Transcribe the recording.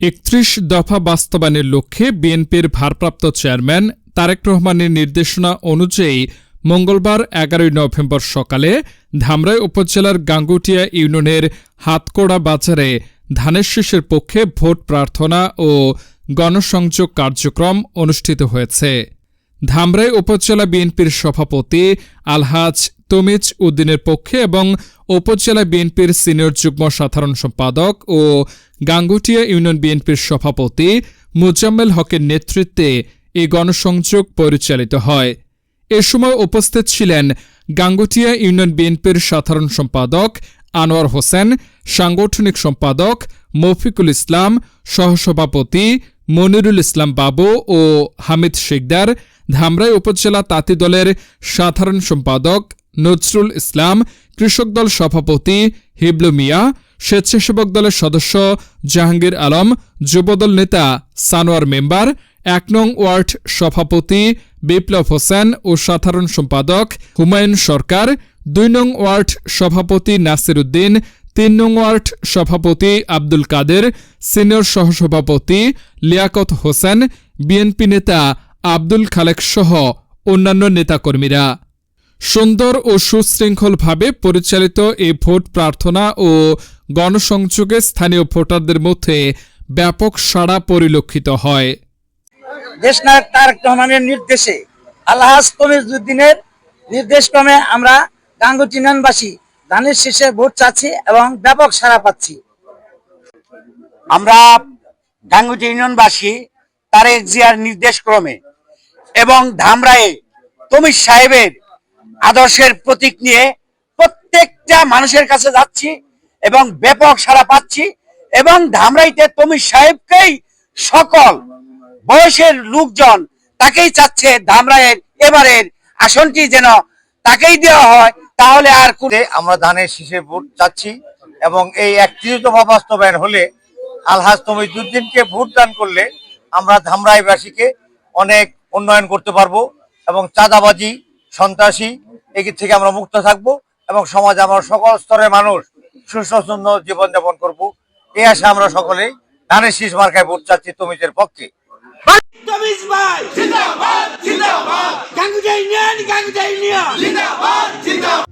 একত্রিশ দফা বাস্তবায়নের লক্ষ্যে বিএনপির ভারপ্রাপ্ত চেয়ারম্যান তারেক রহমানের নির্দেশনা অনুযায়ী মঙ্গলবার এগারোই নভেম্বর সকালে ধামরাই উপজেলার গাঙ্গুটিয়া ইউনিয়নের হাতকোড়া বাজারে ধানের শীষের পক্ষে ভোট প্রার্থনা ও গণসংযোগ কার্যক্রম অনুষ্ঠিত হয়েছে। ধামরাই উপজেলা বিএনপির সভাপতি আলহাজ তমিজ উদ্দিনের পক্ষে এবং উপজেলা বিএনপির সিনিয়র যুগ্ম সাধারণ সম্পাদক ও গাঙ্গুটিয়া ইউনিয়ন বিএনপির সভাপতি মুজাম্মেল হকের নেতৃত্বে এই গণসংযোগ পরিচালিত হয়। এ সময় উপস্থিত ছিলেন গাঙ্গুটিয়া ইউনিয়ন বিএনপির সাধারণ সম্পাদক আনোয়ার হোসেন, সাংগঠনিক সম্পাদক মফিকুল ইসলাম, সহসভাপতি মনিরুল ইসলাম বাবু ও হামিদ শিকদার, ধামরাই উপজেলা তাঁতি দলের সাধারণ সম্পাদক নজরুল ইসলাম, কৃষক দল সভাপতি হিবলু মিয়া, স্বেচ্ছাসেবক দলের সদস্য জাহাঙ্গীর আলম, যুবদল নেতা সানোয়ার মেম্বার, এক নং ওয়ার্ড সভাপতি বিপ্লব হোসেন ও সাধারণ সম্পাদক হুমায়ুন সরকার, দুই নং ওয়ার্ড সভাপতি নাসির উদ্দিন, তিন নং ওয়ার্ড সভাপতি আব্দুল কাদের, সিনিয়র সহসভাপতি লিয়াকত হোসেন, বিএনপি নেতা আব্দুল খালেক সহ অন্যান্য নেতাকর্মীরা। সুন্দর ও সুশৃঙ্খলভাবে পরিচালিত এই ভোট প্রার্থনা ও গণসংযোগে স্থানীয় ভোটারদের মধ্যে ব্যাপক সাড়া পরিলক্ষিত হয়। দেশনায়ক তারেক রহমানের নির্দেশে আলহাজ তমিজুদ্দিনের নির্দেশক্রমে আমরা গাঙ্গুটি ইউনিয়নবাসী ধানের শেষে ভোট চাচ্ছি এবং ব্যাপক সাড়া পাচ্ছি। আমরা গাঙ্গুটি ইউনিয়নবাসী তারেক জিয়ার নির্দেশ ক্রমে এবং ধামরায়ে তমির সাহেবের আদর্শের প্রতীক নিয়ে প্রত্যেকটা মানুষের কাছে যাচ্ছি এবং ব্যাপক সাড়া পাচ্ছি এবং ধামরাইতে তমির সাহেবকেই সকল বয়সের লোকজন তাকেই চাচ্ছে ধামরায়ের এবারের আসনটি যেন তাকেই দেওয়া হয়, তাহলে আর আমরা ধানের শীষে ভোট চাচ্ছি এবং এই একত্রিশ বাস্তবায়ন হলে আলহাজ তমিজুদ্দিনকে ভোট দান করলে আমরা ধামরাইবাসীকে অনেক উন্নয়ন করতে পারব এবং চাঁদাবাজি, সন্ত্রাসী এদিক থেকে আমরা মুক্ত থাকব এবং সমাজ আমরা সকল স্তরের মানুষ সুস্বচ্ছন্দ জীবনযাপন করব। এই আশা আমরা সকলেই। ধানের শীষ মার্কায় ভোট চাচ্ছি তমিজের পক্ষে। তমিজ ভাই জিন্দাবাদ জিন্দাবাদ। Ganguja union Ganguja union. জিন্দাবাদ।